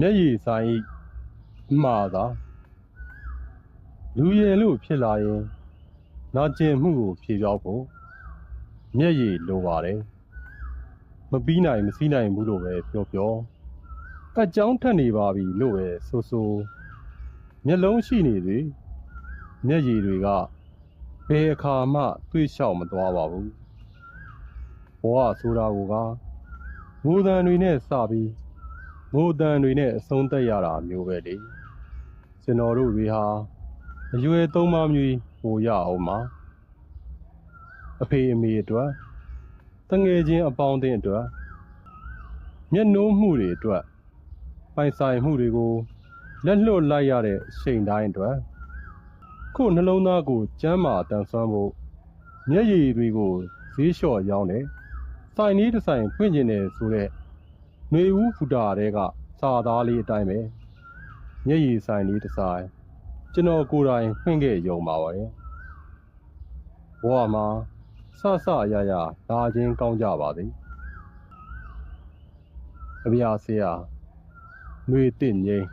မျက်ရည်ဆိုင်ဤမှားသာလူရည်လို့ဖြစ်လာရင်နာကျင်မှုကိုဖြေပြောက်ဖို့မျက်ရည်လိုပါတယ်မပြီးနိုင်မစည်းနိုင်ဘူးလို့ပဲပြောပြောအကြောင်းထက်နေပါပြီလို့ပဲဆိုဆိုမျက်လုံးရှိနေသည်မျက်ရည်တွေကဘယ်အခါမှတွေးလျှောက်မသွားပါဘူးဘဝဆိုတာကငိုတန်တွေနဲ့စပြီး ငိုတန်တွေနဲ့အဆုံးသက်ရတာမျိုးပဲလေကျွန်တော်တို့တွေဟာအရွယ်သုံးပါးမျိုးဟိုရအောင်ပါအဖေအမေအတွက်တငယ်ချင်းအပေါင်းအသင်းအတွက်မျက်နှိုးမှုတွေအတွက်ပိုင်ဆိုင်မှုတွေကိုလက်လွတ်လိုက်ရတဲ့အချိန်တိုင်းအတွက်ခုနှလုံးသားကိုကျမ်းမာတန်ဆွမ်းဖို့မျက်ရည်တွေကိုဈေးလျှော့ရောင်းတယ်စိုင်နည်းတစ်ဆိုင်ဖွင့်ကျင်တယ်ဆိုတော့ ။နှွေဦးဖူတာတဲကစာသားလေးအတိုင်းပဲ။မျက်ရည်ဆိုင်လေးတစ်ဆိုင်ကျွန်တော်ကိုယ်တိုင်ဖွင့်ခဲ့ရုံပါပဲ။ဘဝမှာဆဆရရလာခြင်းကောင်းကြပါသည်။အပြာဆရာနှွေတင့်ငိမ့်